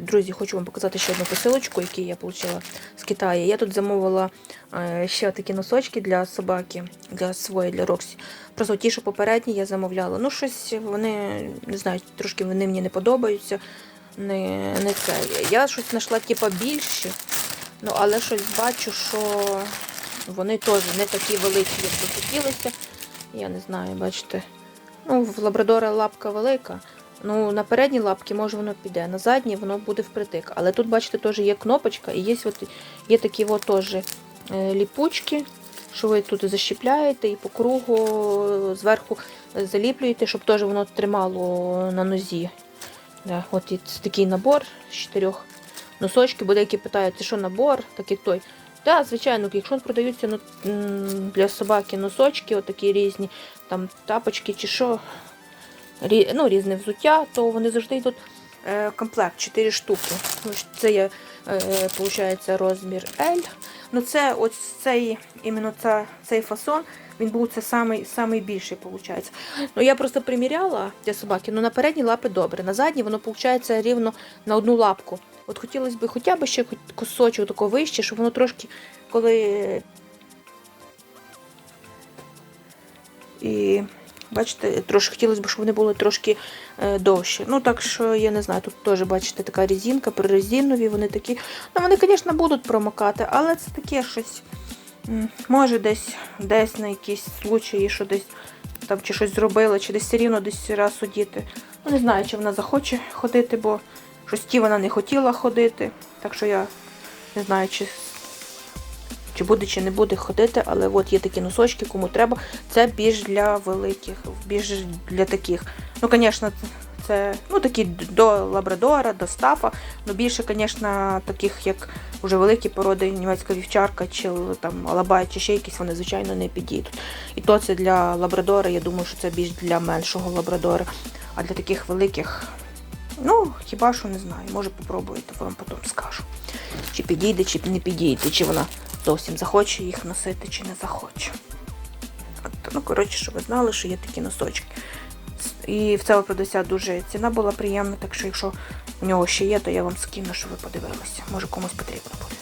друзі, хочу вам показати ще одну посилочку, яку я отримала з Китаю. Я тут замовила е, ще такі носочки для собаки, для своєї, для Роксі. Просто ті, що попередні, я замовляла. Ну, щось вони, не знаю, трошки вони мені не подобаються. Не, не це. Я щось знайшла типу, більші, ну, але щось бачу, що вони теж не такі великі, як хотілося. Я не знаю, бачите. Ну, в лабрадора лапка велика. Ну, на передній лапці може воно піде, на задній воно буде впритик. Але тут, бачите, теж є кнопочка і є, от, є такі от теж е, ліпучки, що ви тут защіпляєте і по кругу е, зверху заліплюєте, щоб теж воно тримало на нозі. Да, от і такий набор з чотирьох носочків, бо деякі питають, це що набор, так як той. Так, звичайно, якщо продаються ну, для собаки носочки, отакі різні, там тапочки чи що, ну, різне взуття, то вони завжди йдуть е, комплект 4 штуки. Це є, е, виходить, розмір L. Ну, це ось цей, іменно ця, цей фасон, він був це самий, самий більший, виходить. Ну, я просто приміряла для собаки, ну на передні лапи добре, на задні воно виходить рівно на одну лапку. От хотілося б хоча б ще кусочок такого вище, щоб воно трошки, коли. І бачите, трошки хотілося б, щоб вони були трошки е, довші. Ну, так що, я не знаю, тут теж, бачите, така резинка, прорезинові, вони такі. Ну, вони, звісно, будуть промокати, але це таке щось. Може, десь десь на якісь случаї, що десь там чи щось зробила, чи десь все рівно десь раз одіти. Ну, не знаю, чи вона захоче ходити, бо щось ті вона не хотіла ходити. Так що я не знаю, чи, чи буде, чи не буде ходити, але от є такі носочки, кому треба. Це більш для великих, більш для таких. Ну, звісно, це ну, такі до лабрадора, до стафа. Ну, більше, звісно, таких, як вже великі породи, німецька вівчарка чи там алабай, чи ще якісь, вони, звичайно, не підійдуть. І то це для лабрадора, я думаю, що це більш для меншого лабрадора. А для таких великих, ну, хіба що не знаю, може попробуйте, вам потім скажу. Чи підійде, чи не підійде, чи вона зовсім захоче їх носити, чи не захоче. Ну, коротше, щоб ви знали, що є такі носочки. І в цього продавця дуже ціна була приємна, так що якщо у нього ще є, то я вам скину, щоб ви подивилися. Може комусь потрібно буде.